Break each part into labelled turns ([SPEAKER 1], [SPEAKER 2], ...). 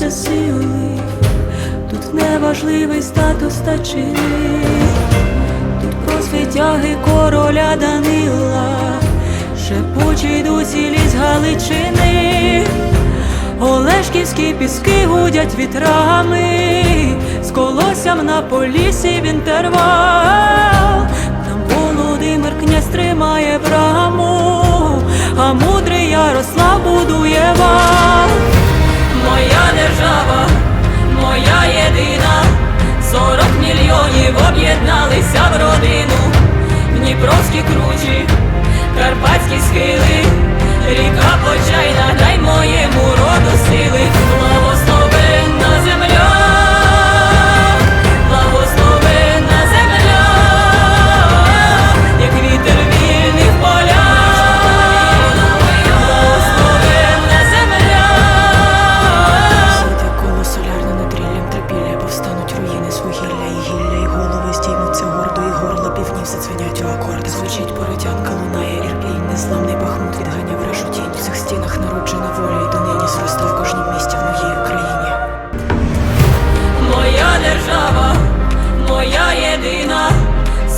[SPEAKER 1] місце сили, тут неважливий статус та чини, тут про світяги короля Данила, шепочі дусі ліс Галичини, Олешківські піски гудять вітрами, з колоссям на полісі в інтервал. Там Володимир князь тримає браму, а мудрий Ярослав будує вал. Дніпровські кручі, карпатські схили, ріка почайна, дай моєму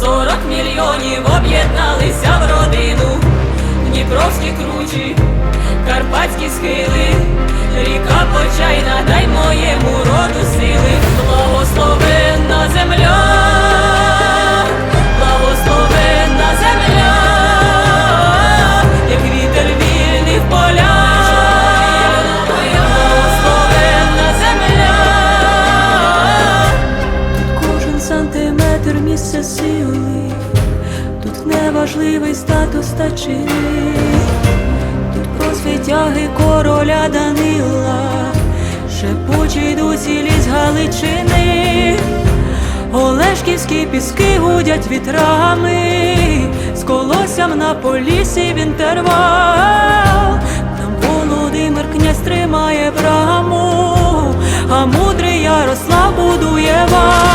[SPEAKER 1] 40 мільйонів об'єдналися в родину, Дніпровські кручі, карпатські схили, ріка почайна, дай моє. Неважливий статус та чини, тут про світяги короля Данила, шепочі дусі ліс Галичини, Олешківські піски гудять вітрами, з колоссям на полісі в інтервал. Там Володимир князь тримає браму, а мудрий Ярослав будує вал.